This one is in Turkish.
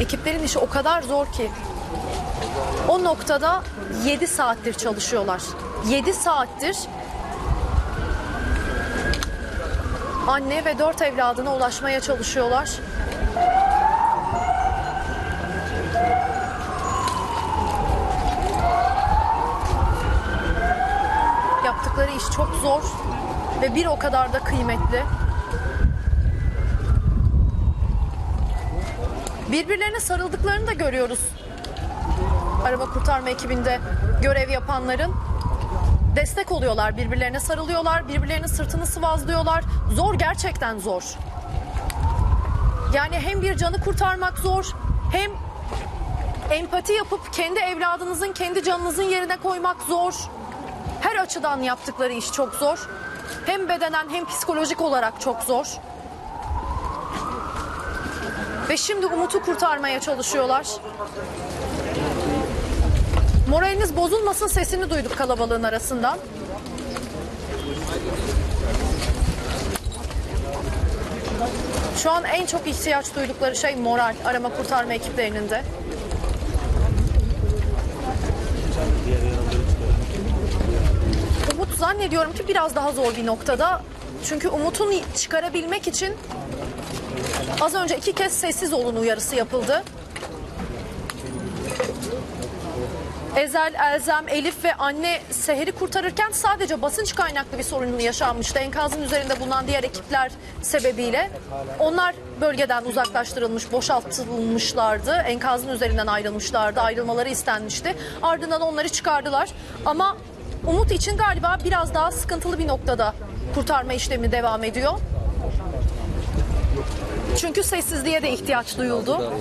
Ekiplerin işi o kadar zor ki. O noktada 7 saattir çalışıyorlar. 7 saattir anne ve dört evladına ulaşmaya çalışıyorlar. Yaptıkları iş çok zor ve bir o kadar da kıymetli. Birbirlerine sarıldıklarını da görüyoruz. Arama kurtarma ekibinde görev yapanların destek oluyorlar, birbirlerine sarılıyorlar, birbirlerinin sırtını sıvazlıyorlar. Zor gerçekten zor. Yani hem bir canı kurtarmak zor, hem empati yapıp kendi evladınızın, kendi canınızın yerine koymak zor. Her açıdan yaptıkları iş çok zor. Hem bedenen hem psikolojik olarak çok zor. Ve şimdi Umut'u kurtarmaya çalışıyorlar. Moraliniz bozulmasın sesini duyduk kalabalığın arasından. Şu an en çok ihtiyaç duydukları şey moral arama kurtarma ekiplerinin de. Umut zannediyorum ki biraz daha zor bir noktada. Çünkü Umut'un çıkarabilmek için az önce iki kez sessiz olun uyarısı yapıldı. Ezel, Elzem, Elif ve anne Seher'i kurtarırken sadece basınç kaynaklı bir sorun yaşanmıştı. Enkazın üzerinde bulunan diğer ekipler sebebiyle. Onlar bölgeden uzaklaştırılmış, boşaltılmışlardı. Enkazın üzerinden ayrılmışlardı. Ayrılmaları istenmişti. Ardından onları çıkardılar. Ama Umut için galiba biraz daha sıkıntılı bir noktada kurtarma işlemi devam ediyor. Çünkü sessizliğe de ihtiyaç duyuldu.